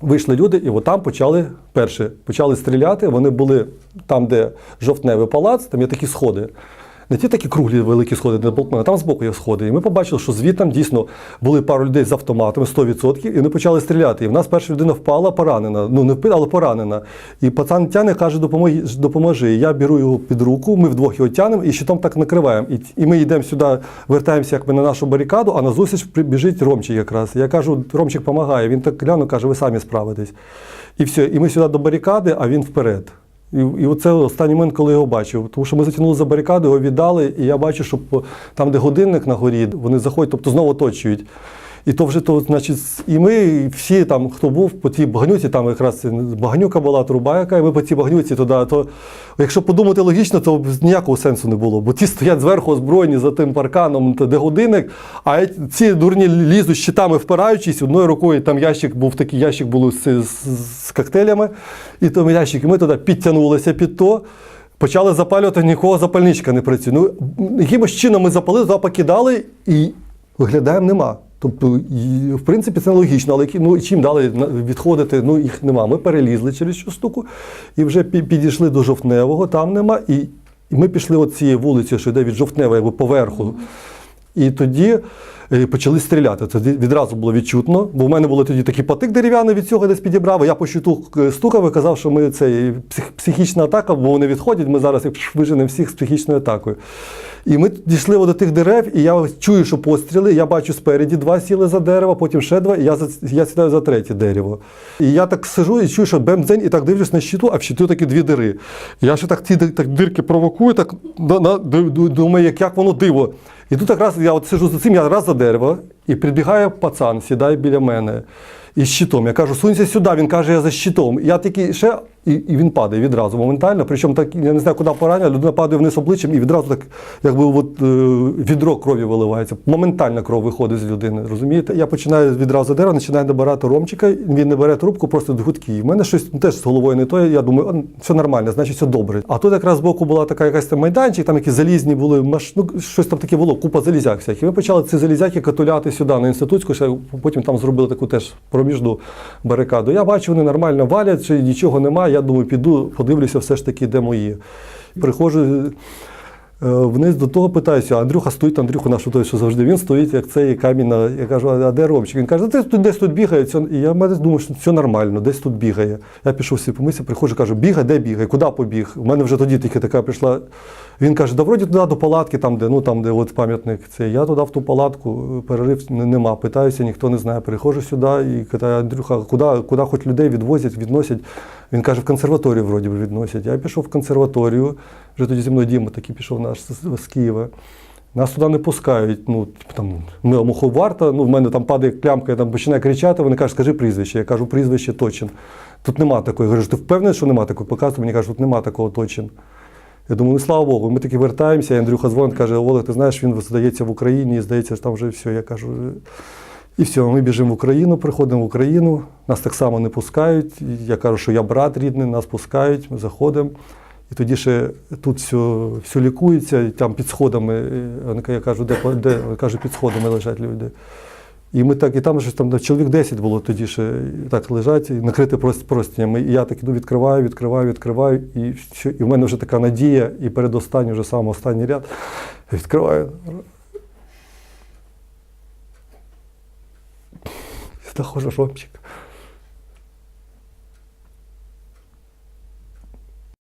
Вийшли люди, і от там почали перше, почали стріляти. Вони були там, де жовтневий палац, там є такі сходи. Не ті такі круглі великі сходи, де Болтмана, там збоку є сходи. І ми побачили, що звідти дійсно були пару людей з автоматами 100%, і вони почали стріляти. І в нас перша людина впала поранена. Ну не впала, але поранена. І пацан тяне, каже, допоможи. І я беру його під руку, ми вдвох його тянемо і щитом так накриваємо. І, і ми йдемо сюди, вертаємося як на нашу барикаду, а назустріч біжить Ромчик якраз. Я кажу, Ромчик допомагає. Він так глянув, каже, ви самі справитесь. І все. І ми сюди до барикади, а він вперед. І, і оце останній момент, коли його бачив. Тому що ми затягнули за барикаду, його віддали, і я бачу, що там, де годинник на горі, вони заходять, тобто знову оточують. І то вже то, значить, і ми всі там, хто був по тій багнюці, там якраз багнюка була, труба яка, і ми по тій багнюці туди. То якщо подумати логічно, то ніякого сенсу не було. Бо ті стоять зверху озброєні за тим парканом, де годинник, а ці дурні лізуть щитами впираючись, одною рукою там ящик був такий ящик був з, з, з коктейлями, і тому ящик, і ми туди підтягнулися під то. Почали запалювати, нікого запальничка не працює. Ну, якимось чином ми запалили, туди покидали і виглядаємо, нема. Тобто, в принципі, це логічно, але ну, чим далі відходити, ну їх нема. Ми перелізли через цю штуку і вже підійшли до жовтневого, там нема. І, ми пішли от цією вулицею, що йде від жовтневого, якби поверху. І тоді е, почали стріляти. Це відразу було відчутно, бо в мене було тоді такий патик дерев'яний від цього десь підібрав. Я по щиту е, стукав і казав, що ми це психічна атака, бо вони відходять. Ми зараз виженемо всіх з психічною атакою. І ми дійшли до тих дерев, і я чую, що постріли. Я бачу спереді два сіли за дерево, потім ще два, і я, я сідаю за третє дерево. І я так сижу і чую, що бемдзень, і так дивлюсь на щиту, а в щиту такі дві дири. Я ще так ди- так, дирки провокую, так думаю, як, як воно диво. І тут якраз я от сижу за цим, я раз за дерево, і прибігає пацан, сідає біля мене із щитом. Я кажу, сунься сюди. Він каже, я за щитом. Я такий ще, і, і він падає відразу моментально. Причому так, я не знаю, куди поранення, людина падає вниз обличчям і відразу так, якби от, е, відро крові виливається. Моментально кров виходить з людини. Розумієте? Я починаю відразу дерева, починаю набирати ромчика, він не бере трубку, просто гудки. У мене щось теж з головою не то. Я думаю, все нормально, значить все добре. А тут якраз збоку була така якась там майданчик, там якісь залізні були, маш... ну, щось там таке було, купа залізяк всяких. Ми почали ці залізяки катуляти сюди на інститутську, ще потім там зробили таку теж проміжну барикаду. Я бачу, вони нормально валять, нічого немає. Я думаю, піду, подивлюся все ж таки, де мої. Приходжу. е, Вниз до того питаюся, Андрюха стоїть, Андрюха наш той, що завжди він стоїть, як цей камінь. Я кажу, а де Ромчик? Він каже, ти десь тут бігає. І я мене думаю, що все нормально, десь тут бігає. Я пішов всі помився, приходжу, кажу, бігай, де бігає, куди побіг? У мене вже тоді тільки така прийшла. Він каже, да вроді туди до палатки, там, де, ну, там, де от пам'ятник. Це я туди в ту палатку, перерив нема. Питаюся, ніхто не знає. Приходжу сюди і питаю, Андрюха, куди, куди хоч людей відвозять, відносять. Він каже, в консерваторію вроді би відносять. Я пішов в консерваторію, вже тоді зі мною Діма такий пішов наш з, Києва. Нас туди не пускають. Ну, типу, там, муховарта, ну, в мене там падає клямка, я там починаю кричати, вони кажуть, скажи прізвище. Я кажу, прізвище Точин. Тут нема такої. Я кажу, ти впевнений, що нема такої? Показує, мені кажуть, тут нема такого Точин. Я думаю, ну слава Богу, ми таки вертаємося, і Андрюха дзвонить, каже, Олег, ти знаєш, він здається в Україні, здається, що там вже все. Я кажу, і все, ми біжимо в Україну, приходимо в Україну, нас так само не пускають. Я кажу, що я брат рідний, нас пускають, ми заходимо. І тоді ще тут все, все лікується, і там під сходами, я кажу, де, де? Кажуть, під сходами лежать люди. І ми так, і там щось там чоловік 10 було тоді ще так лежать, і накрити прос- І я так іду, відкриваю, відкриваю, відкриваю, і, все, і в мене вже така надія, і передостанній, вже сам останній ряд. Відкриваю. Знаходжу Ромчик.